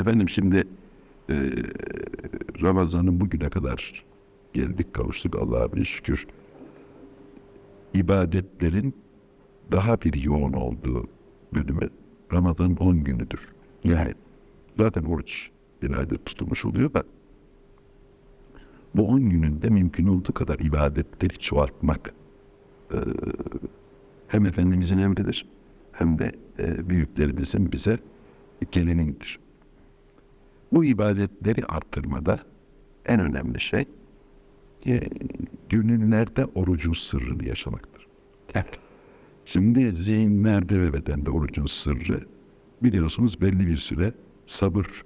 Efendim şimdi e, Ramazan'ın bugüne kadar geldik kavuştuk Allah'a bir şükür. İbadetlerin daha bir yoğun olduğu bölümü Ramazan'ın 10 günüdür. Yani zaten oruç bir aydır tutulmuş oluyor da bu 10 gününde mümkün olduğu kadar ibadetleri çoğaltmak e, hem Efendimizin emridir hem de e, büyüklerimizin bize geleneğidir. Bu ibadetleri arttırmada en önemli şey e, gönüllerde orucun sırrını yaşamaktır. Şimdi zihinlerde ve bedende orucun sırrı biliyorsunuz belli bir süre sabır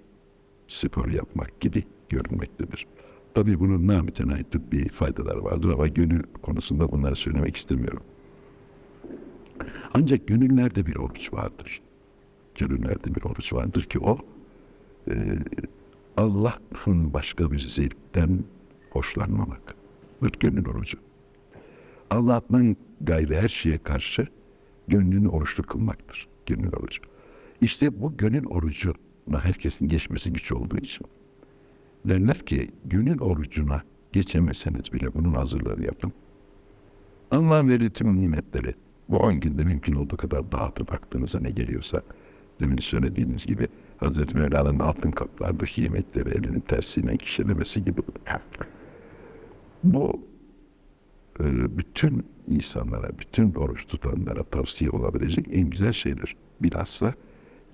spor yapmak gibi görünmektedir. Tabii bunun namütenayi tıbbi faydaları vardır ama gönül konusunda bunları söylemek istemiyorum. Ancak gönüllerde bir oruç vardır. Gönüllerde bir oruç vardır ki o e, Allah'ın başka bir zevkten hoşlanmamak. Bir gönül orucu. Allah'tan gayrı her şeye karşı gönlünü oruçlu kılmaktır. Gönül orucu. İşte bu gönül orucuna herkesin geçmesi güç olduğu için derler ki gönül orucuna geçemeseniz bile bunun hazırlığı yapın. Allah'ın verdiği tüm nimetleri bu 10 günde mümkün olduğu kadar dağıtıp aklınıza ne geliyorsa demin söylediğiniz gibi Hazreti Mevla'nın altın kaplardaki yemekleri elinin tersine kişilemesi gibi. Bu e, bütün insanlara, bütün oruç tutanlara tavsiye olabilecek en güzel şeydir. Bilhassa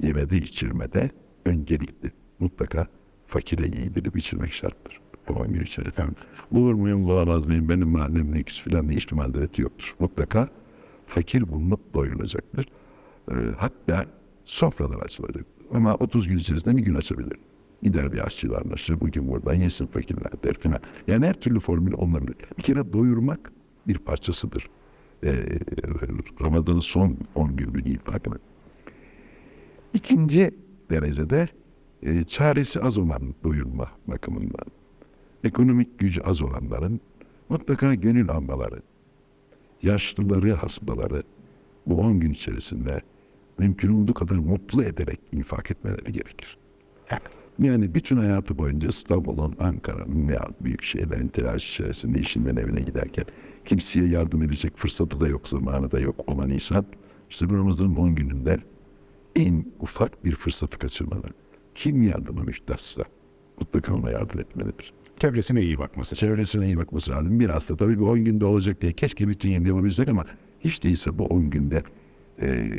yemede içirmede öncelikli mutlaka fakire yedirip içirmek şarttır. Bu on gün içerisinde. Bulur muyum, bulamaz mıyım, benim mahallemin ikisi filan ne hiç mazereti yoktur. Mutlaka fakir bulunup doyulacaktır. E, hatta sofralar açılacak. Ama 30 gün içerisinde bir gün açabilir. Gider bir aşçıyla anlaşır. Bugün buradan yesin fakirler der filan. Yani her türlü formül olabilir. Bir kere doyurmak bir parçasıdır. Ee, Ramazan'ın son 10 günü değil. Bakın. İkinci derecede e, çaresi az olan doyurma bakımından ekonomik gücü az olanların mutlaka gönül almaları, yaşlıları, hastaları bu 10 gün içerisinde mümkün olduğu kadar mutlu ederek infak etmeleri gerekir. Yani bütün hayatı boyunca İstanbul'un, Ankara'nın veya büyük şehirlerin telaş içerisinde işinden evine giderken kimseye yardım edecek fırsatı da yok, zamanı da yok olan insan işte bu Ramazan'ın 10 gününde en ufak bir fırsatı kaçırmalı. Kim yardıma müstahsa mutlaka ona yardım etmelidir. Çevresine iyi bakması. Çevresine iyi bakması lazım. Biraz da tabii bu 10 günde olacak diye keşke bütün yeni yapabilsek ama hiç değilse bu 10 günde e,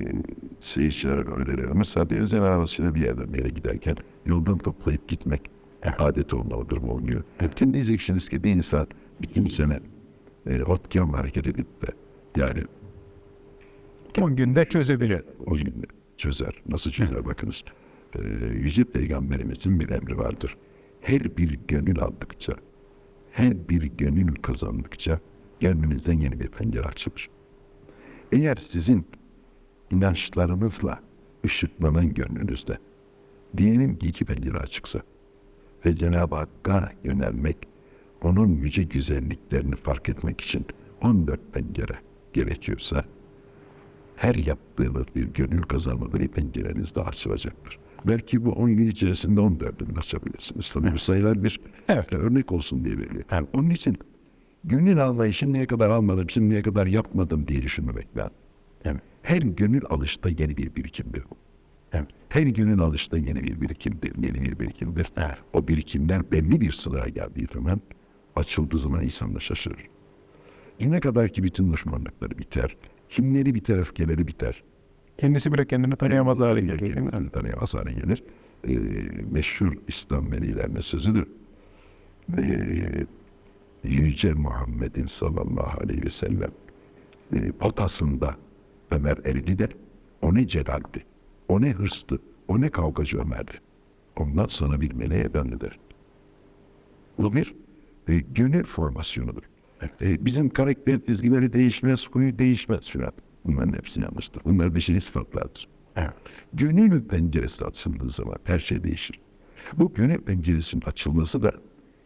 seyirciler. Mesela bir özel arabasıyla bir yerden bir yere giderken yoldan toplayıp gitmek adet olmalıdır bu 10 gün. Hep diyeceksiniz ki bir insan bir kimsene e, otken hareket edip de yani 10 günde çözebilir. o günde çözer. Nasıl çözer bakınız. Ee, Yüce Peygamberimizin bir emri vardır. Her bir gönül aldıkça, her bir gönül kazandıkça gönlünüzden yeni bir pencere açılır. Eğer sizin inançlarınızla ışıklanan gönlünüzde diyelim ki iki pencere açıksa ve Cenab-ı Hakk'a yönelmek, onun yüce güzelliklerini fark etmek için 14 pencere gerekiyorsa her yaptığınız bir gönül kazanma bir pencereniz daha açılacaktır. Belki bu 10 gün içerisinde 14'ünü açabilirsiniz. Tabii bu sayılar bir evet. örnek olsun diye veriliyor. Yani onun için gönül almayı şimdiye kadar almadım, şimdiye kadar yapmadım diye düşünmemek lazım. Yani her gönül alışta yeni bir birikimdir. Yani her gönül alışta yeni bir birikimdir, yeni bir birikimdir. O birikimden belli bir sıraya geldiği zaman açıldığı zaman insan da şaşırır. Ne kadar ki bütün düşmanlıkları biter, kimleri biter, öfkeleri biter. Kendisi bile kendini tanıyamaz hale gelir. Yani tanıyamaz hale gelir. Ee, meşhur İslam velilerinin sözüdür. Ee, Yüce Muhammed'in sallallahu aleyhi ve sellem e, potasında Ömer eridi de o ne celaldi, o ne hırstı, o ne kavgacı Ömer'di. Ondan sonra bir meleğe döndü der. Bu bir e, gönül formasyonudur. E, bizim karakter çizgileri değişmez, huyu değişmez filan. Bunların hepsi yanlıştır. Bunlar beşeri sıfatlardır. Gönül penceresi açıldığı zaman her şey değişir. Bu gönül penceresinin açılması da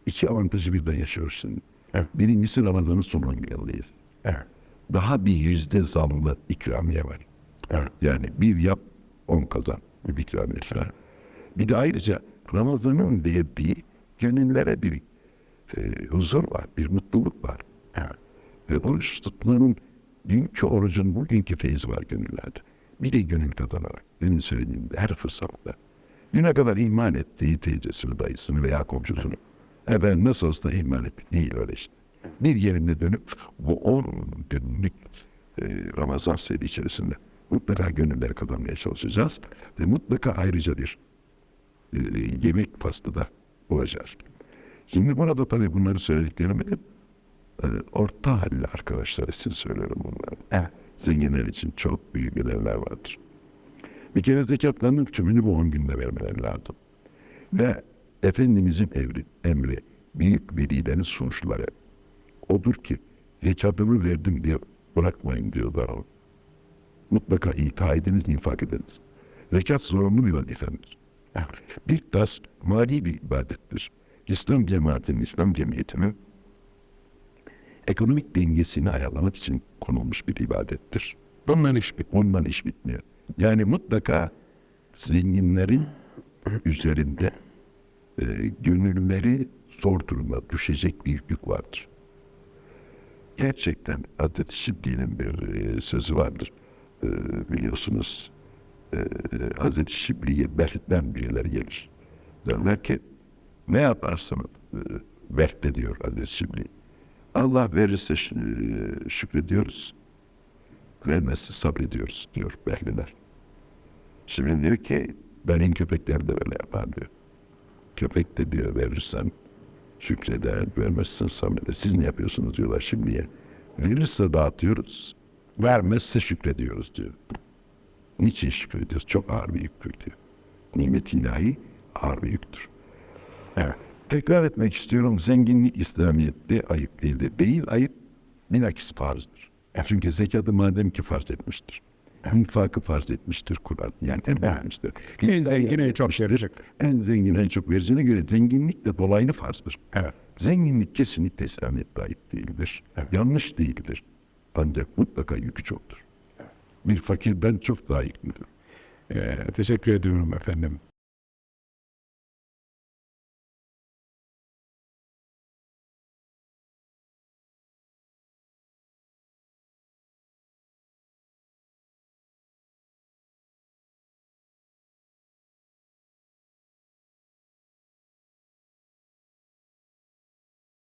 iki avantajı birden yaşıyoruz şimdi. Birincisi Ramazan'ın son on yılındayız. Daha bir yüzde zamlı ikramiye var. Yani bir yap, on kazan. Bir ikramiye falan. Bir de ayrıca Ramazan'ın verdiği gönüllere bir e, huzur var, bir mutluluk var. Yani, ve oruç tutmanın dünkü orucun bugünkü feyzi var gönüllerde. Bir de gönül kazanarak, demin söylediğim her fırsatta. Düne kadar iman ettiği teyzesini, dayısını veya komşusunu. Efendim nasıl olsa iman etmiş. Değil öyle işte. Bir yerinde dönüp bu on günlük e, Ramazan seri içerisinde mutlaka gönülleri kazanmaya çalışacağız. Ve mutlaka ayrıca bir e, yemek pastada olacağız. Şimdi burada tabii bunları söylediklerimi e, orta halli arkadaşlar için söylüyorum bunları. Evet. Zenginler için çok büyük ödevler vardır. Bir kere zekatlarının tümünü bu on günde vermeleri lazım. Ve Efendimizin emri, emri büyük velilerin sonuçları odur ki zekatımı verdim diye bırakmayın diyorlar. Mutlaka ita ediniz, infak ediniz. Zekat zorunlu bir vazifemiz. Bir tas mali bir ibadettir. İslam cemaatinin, İslam cemiyetinin ekonomik dengesini ayarlamak için konulmuş bir ibadettir. Ondan iş, ondan iş bitmiyor. Yani mutlaka zenginlerin üzerinde e, gönülleri zor duruma düşecek bir yük vardır. Gerçekten Hazreti Şibli'nin bir e, sözü vardır. E, biliyorsunuz e, Hazreti Şibli'ye Bert'ten birileri gelir. Derler ki ne yaparsın e, Bert diyor Hazreti Şibli. Allah verirse ş- e, şükrediyoruz. Vermezse sabrediyoruz diyor Behliler. Şimdi diyor ki benim köpekler de böyle yapar diyor. Köpek de diyor verirsen şükreder, vermezsen sabreder. Siz ne yapıyorsunuz diyorlar şimdiye. Verirse dağıtıyoruz, vermezse şükrediyoruz diyor. Niçin şükrediyoruz? Çok ağır bir yüktür diyor. Nimet ilahi ağır bir yüktür. Evet. Tekrar etmek istiyorum. Zenginlik İslamiyet'te ayıp değildir. Değil ayıp, bilakis farzdır. E Çünkü zekatı madem ki farz etmiştir. İnfakı farz etmiştir Kur'an. Yani. En zengin en çok verecektir. En zengin en çok vereceğine göre zenginlik de dolaylı farzdır. Evet. Zenginlik kesinlikle İslamiyet'te ayıp değildir. Yanlış değildir. Ancak mutlaka yükü çoktur. Bir fakir ben çok yıkmıyorum. Ee, teşekkür ediyorum efendim.